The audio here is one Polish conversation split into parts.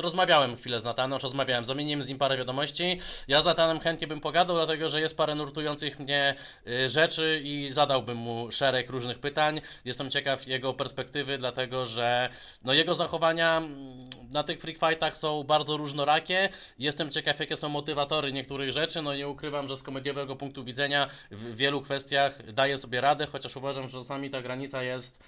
Rozmawiałem chwilę z Natanem, rozmawiałem, zamieniłem z nim parę wiadomości. Ja z Natanem chętnie bym pogadał, dlatego że jest parę nurtujących mnie y, rzeczy i zadałbym mu szereg różnych pytań. Jestem ciekaw jego perspektywy, dlatego że no, jego zachowania mm, na tych freak fightach są bardzo różnorakie. Jestem ciekaw, jakie są motywatory niektórych rzeczy. No nie ukrywam, że z komediowego punktu widzenia w wielu kwestiach daje sobie radę, chociaż uważam, że czasami ta granica jest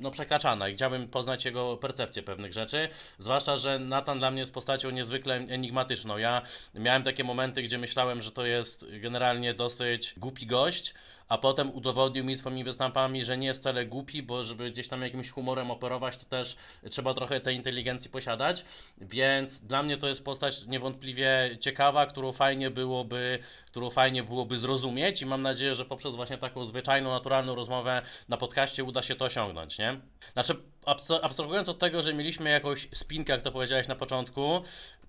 no, przekraczana i chciałbym poznać jego percepcję pewnych rzeczy. Zwłaszcza, że Nathan dla mnie jest postacią niezwykle enigmatyczną. Ja miałem takie momenty, gdzie myślałem, że to jest generalnie dosyć głupi gość, a potem udowodnił mi swoimi występami, że nie jest wcale głupi, bo żeby gdzieś tam jakimś humorem operować, to też trzeba trochę tej inteligencji posiadać. Więc dla mnie to jest postać niewątpliwie ciekawa, którą fajnie byłoby, którą fajnie byłoby zrozumieć i mam nadzieję, że poprzez właśnie taką zwyczajną, naturalną rozmowę na podcaście uda się to osiągnąć, nie? Znaczy, abs- abstrahując od tego, że mieliśmy jakąś spinkę, jak to powiedziałeś na początku,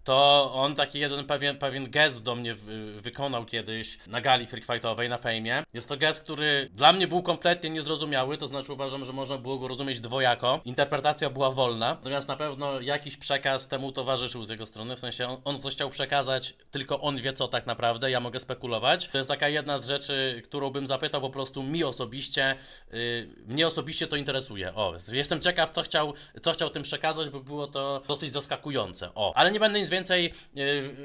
to on taki jeden pewien, pewien gest do mnie wy, wykonał kiedyś na gali freak fightowej, na fejmie. Jest to gest, który dla mnie był kompletnie niezrozumiały, to znaczy uważam, że można było go rozumieć dwojako. Interpretacja była wolna, natomiast na pewno jakiś przekaz temu towarzyszył z jego strony, w sensie on, on coś chciał przekazać, tylko on wie co tak naprawdę, ja mogę spekulować. To jest taka jedna z rzeczy, którą bym zapytał po prostu mi osobiście, yy, mnie osobiście to interesuje. O, jestem ciekaw, co chciał, co chciał tym przekazać, bo było to dosyć zaskakujące. O, ale nie będę nic więcej yy,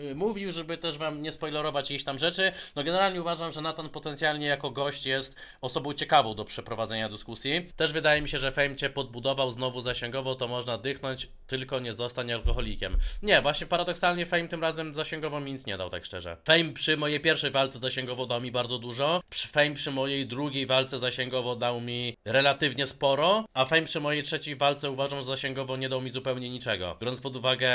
yy, mówił, żeby też wam nie spoilerować jakichś tam rzeczy. No generalnie uważam, że Nathan potencjalnie jako gość jest osobą ciekawą do przeprowadzenia dyskusji. Też wydaje mi się, że Fame cię podbudował, znowu zasięgowo, to można dychnąć, tylko nie zostań alkoholikiem. Nie, właśnie paradoksalnie Fame tym razem zasięgowo mi nic nie dał, tak szczerze. Fame przy mojej pierwszej walce zasięgowo dał mi bardzo dużo, Fame przy mojej drugiej walce zasięgowo dał mi relatywnie sporo, a Fame przy mojej trzeciej walce uważam, że zasięgowo nie dał mi zupełnie niczego. Biorąc pod uwagę,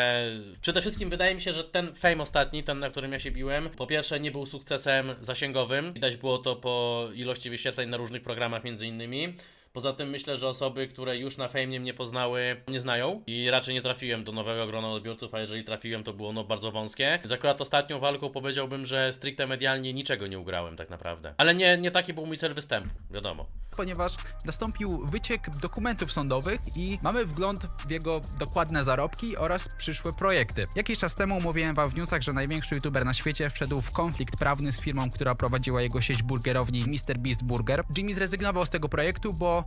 przede wszystkim wydaje mi się, że ten Fame ostatni, ten na którym ja się biłem, po pierwsze nie był sukcesem zasięgowym, widać było to po ilości wyświetleń na różnych programach między innymi. Poza tym myślę, że osoby, które już na Fame mnie poznały, nie znają i raczej nie trafiłem do nowego grona odbiorców, a jeżeli trafiłem, to było ono bardzo wąskie. Więc akurat ostatnią walką powiedziałbym, że stricte medialnie niczego nie ugrałem tak naprawdę. Ale nie, nie taki był mój cel występu, wiadomo. ponieważ nastąpił wyciek dokumentów sądowych i mamy wgląd w jego dokładne zarobki oraz przyszłe projekty. Jakiś czas temu mówiłem wam w newsach, że największy youtuber na świecie wszedł w konflikt prawny z firmą, która prowadziła jego sieć burgerowni Mr. Beast Burger. Jimmy zrezygnował z tego projektu, bo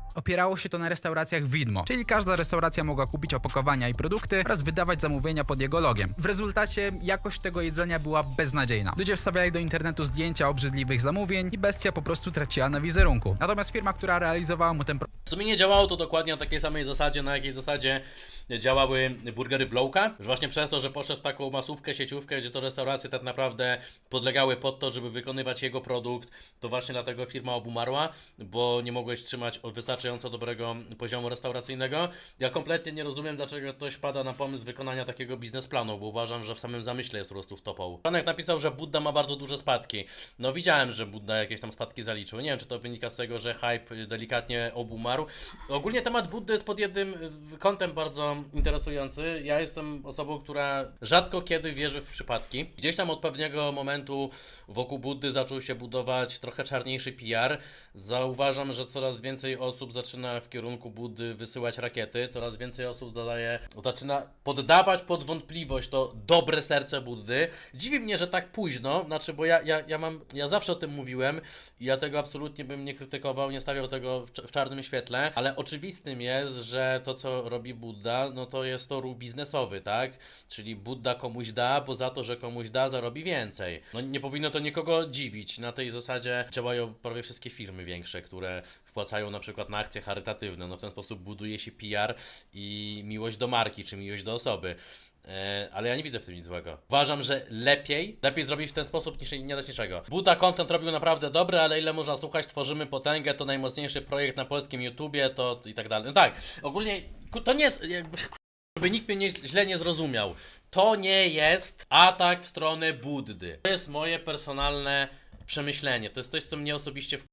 opierało się to na restauracjach widmo, czyli każda restauracja mogła kupić opakowania i produkty oraz wydawać zamówienia pod jego logiem. W rezultacie jakość tego jedzenia była beznadziejna. Ludzie wstawiali do internetu zdjęcia obrzydliwych zamówień i bestia po prostu traciła na wizerunku. Natomiast firma, która realizowała mu ten W sumie nie działało to dokładnie na takiej samej zasadzie, na jakiej zasadzie działały burgery Blowka, że właśnie przez to, że poszedł w taką masówkę, sieciówkę, gdzie to restauracje tak naprawdę podlegały pod to, żeby wykonywać jego produkt, to właśnie dlatego firma obumarła, bo nie mogłeś trzymać wystarczająco dobrego poziomu restauracyjnego. Ja kompletnie nie rozumiem, dlaczego ktoś pada na pomysł wykonania takiego biznesplanu, bo uważam, że w samym zamyśle jest po prostu w topą. Panek napisał, że Budda ma bardzo duże spadki. No widziałem, że Budda jakieś tam spadki zaliczył. Nie wiem, czy to wynika z tego, że hype delikatnie obumarł. Ogólnie temat Buddy jest pod jednym kątem bardzo interesujący. Ja jestem osobą, która rzadko kiedy wierzy w przypadki. Gdzieś tam od pewnego momentu wokół Buddy zaczął się budować trochę czarniejszy PR. Zauważam, że coraz więcej osób zaczyna w kierunku Buddy wysyłać rakiety, coraz więcej osób zadaje, zaczyna poddawać pod wątpliwość to dobre serce Buddy. Dziwi mnie, że tak późno, znaczy, bo ja, ja, ja mam, ja zawsze o tym mówiłem i ja tego absolutnie bym nie krytykował, nie stawiał tego w, w czarnym świetle, ale oczywistym jest, że to, co robi Budda, no to jest to ruch biznesowy, tak? Czyli Budda komuś da, bo za to, że komuś da, zarobi więcej. No nie powinno to nikogo dziwić. Na tej zasadzie działają prawie wszystkie firmy większe, które wpłacają na przykład na akcje charytatywne. No w ten sposób buduje się PR i miłość do marki, czy miłość do osoby. E, ale ja nie widzę w tym nic złego. Uważam, że lepiej, lepiej zrobić w ten sposób niż nie dać niczego. Buda content robił naprawdę dobry, ale ile można słuchać, tworzymy potęgę, to najmocniejszy projekt na polskim YouTubie, to i tak dalej. No tak, ogólnie to nie jest, jakby, żeby nikt mnie nie, źle nie zrozumiał. To nie jest atak w stronę Buddy. To jest moje personalne przemyślenie. To jest coś, co mnie osobiście w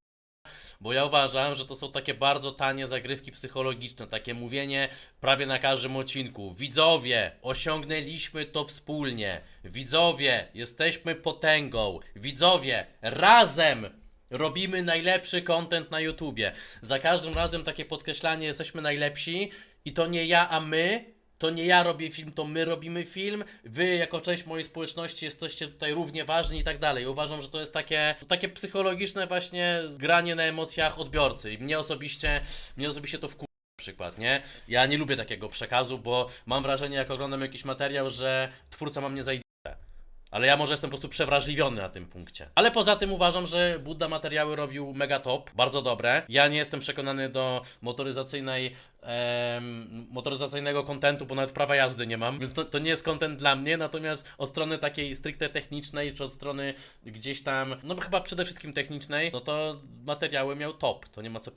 bo ja uważam, że to są takie bardzo tanie zagrywki psychologiczne, takie mówienie prawie na każdym odcinku. Widzowie, osiągnęliśmy to wspólnie. Widzowie, jesteśmy potęgą. Widzowie, razem robimy najlepszy content na YouTubie. Za każdym razem takie podkreślanie, jesteśmy najlepsi i to nie ja, a my. To nie ja robię film, to my robimy film, wy jako część mojej społeczności jesteście tutaj równie ważni i tak dalej. Uważam, że to jest takie, takie psychologiczne właśnie granie na emocjach odbiorcy i mnie osobiście, mnie osobiście to wku na przykład, nie? Ja nie lubię takiego przekazu, bo mam wrażenie, jak oglądam jakiś materiał, że twórca ma mnie za ale ja może jestem po prostu przewrażliwiony na tym punkcie. Ale poza tym uważam, że Budda materiały robił mega top, bardzo dobre. Ja nie jestem przekonany do motoryzacyjnej, em, motoryzacyjnego kontentu, bo nawet prawa jazdy nie mam, więc to, to nie jest kontent dla mnie, natomiast od strony takiej stricte technicznej, czy od strony gdzieś tam, no chyba przede wszystkim technicznej, no to materiały miał top, to nie ma co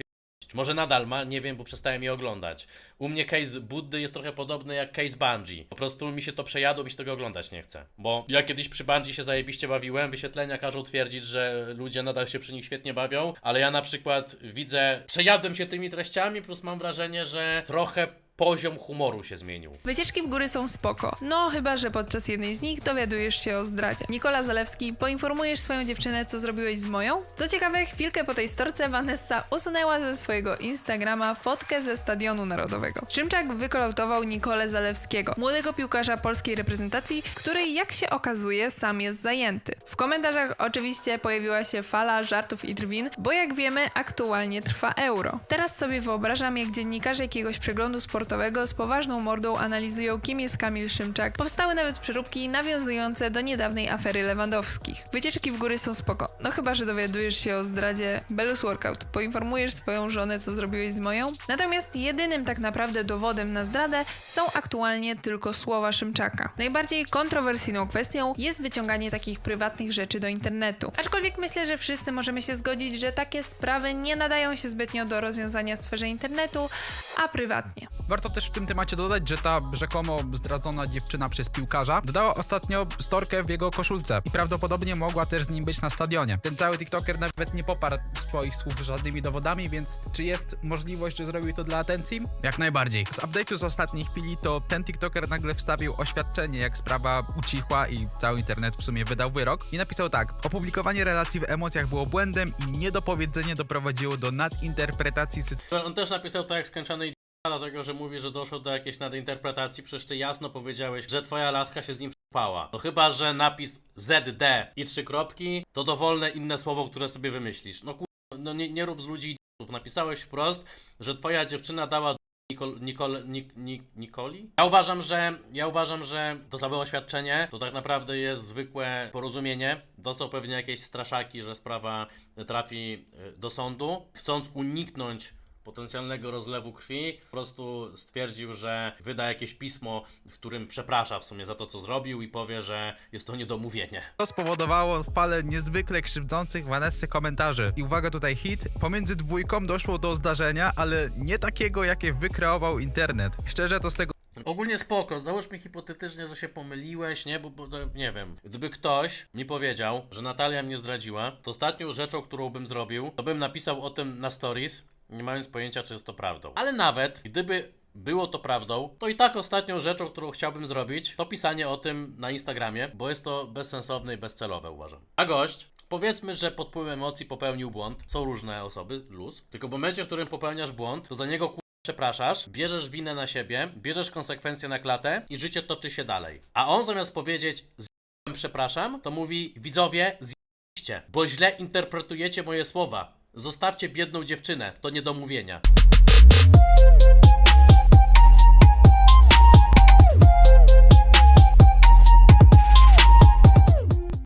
może nadal ma, nie wiem, bo przestałem je oglądać. U mnie case Buddy jest trochę podobny jak case Bungie. Po prostu mi się to przejadło, mi się tego oglądać nie chce. Bo ja kiedyś przy Bungie się zajebiście bawiłem, wyświetlenia każą twierdzić, że ludzie nadal się przy nich świetnie bawią, ale ja na przykład widzę, przejadłem się tymi treściami, plus mam wrażenie, że trochę poziom humoru się zmienił. Wycieczki w góry są spoko. No, chyba że podczas jednej z nich dowiadujesz się o zdradzie. Nikola Zalewski, poinformujesz swoją dziewczynę, co zrobiłeś z moją? Co ciekawe, chwilkę po tej storce Vanessa usunęła ze swojego Instagrama fotkę ze Stadionu Narodowego. Szymczak wykolautował Nikolę Zalewskiego, młodego piłkarza polskiej reprezentacji, który, jak się okazuje, sam jest zajęty. W komentarzach oczywiście pojawiła się fala żartów i drwin, bo jak wiemy, aktualnie trwa euro. Teraz sobie wyobrażam, jak dziennikarze jakiegoś przeglądu sportowego z poważną mordą analizują, kim jest Kamil Szymczak. Powstały nawet przeróbki nawiązujące do niedawnej afery Lewandowskich. Wycieczki w góry są spoko. No chyba, że dowiadujesz się o zdradzie Belus Workout. Poinformujesz swoją żonę, co zrobiłeś z moją. Natomiast jedynym tak naprawdę dowodem na zdradę są aktualnie tylko słowa Szymczaka. Najbardziej kontrowersyjną kwestią jest wyciąganie takich prywatnych rzeczy do internetu. Aczkolwiek myślę, że wszyscy możemy się zgodzić, że takie sprawy nie nadają się zbytnio do rozwiązania w sferze internetu, a prywatnie. Warto też w tym temacie dodać, że ta rzekomo zdradzona dziewczyna przez piłkarza dodała ostatnio storkę w jego koszulce i prawdopodobnie mogła też z nim być na stadionie. Ten cały TikToker nawet nie poparł swoich słów żadnymi dowodami, więc czy jest możliwość, że zrobił to dla atencji? Jak najbardziej. Z update'u z ostatniej chwili to ten TikToker nagle wstawił oświadczenie, jak sprawa ucichła i cały internet w sumie wydał wyrok i napisał tak. Opublikowanie relacji w emocjach było błędem i niedopowiedzenie doprowadziło do nadinterpretacji sytuacji. On też napisał to jak skończony dlatego, że mówi, że doszło do jakiejś nadinterpretacji, przecież ty jasno powiedziałeś, że twoja laska się z nim przespała. No chyba, że napis ZD i trzy kropki to dowolne inne słowo, które sobie wymyślisz. No kur... no nie, nie rób z ludzi. Napisałeś wprost, że twoja dziewczyna dała Nikol, Nikol, Nik, Nik, Nikoli? Ja uważam, że ja uważam, że to całe oświadczenie to tak naprawdę jest zwykłe porozumienie. Dostał pewnie jakieś straszaki, że sprawa trafi y, do sądu. Chcąc uniknąć potencjalnego rozlewu krwi, po prostu stwierdził, że wyda jakieś pismo, w którym przeprasza w sumie za to, co zrobił i powie, że jest to niedomówienie. To spowodowało falę niezwykle krzywdzących Vanessy komentarzy. I uwaga tutaj hit, pomiędzy dwójką doszło do zdarzenia, ale nie takiego, jakie wykreował internet. Szczerze to z tego Ogólnie spoko, załóżmy hipotetycznie, że się pomyliłeś, nie? Bo, bo nie wiem. Gdyby ktoś mi powiedział, że Natalia mnie zdradziła, to ostatnią rzeczą, którą bym zrobił, to bym napisał o tym na stories, nie mając pojęcia, czy jest to prawdą. Ale nawet gdyby było to prawdą, to i tak ostatnią rzeczą, którą chciałbym zrobić, to pisanie o tym na Instagramie, bo jest to bezsensowne i bezcelowe, uważam. A gość, powiedzmy, że pod wpływem emocji popełnił błąd. Są różne osoby, luz. Tylko w momencie, w którym popełniasz błąd, to za niego ku... przepraszasz, bierzesz winę na siebie, bierzesz konsekwencje na klatę i życie toczy się dalej. A on zamiast powiedzieć z przepraszam, to mówi widzowie zjeście, bo źle interpretujecie moje słowa. Zostawcie biedną dziewczynę, to nie do mówienia.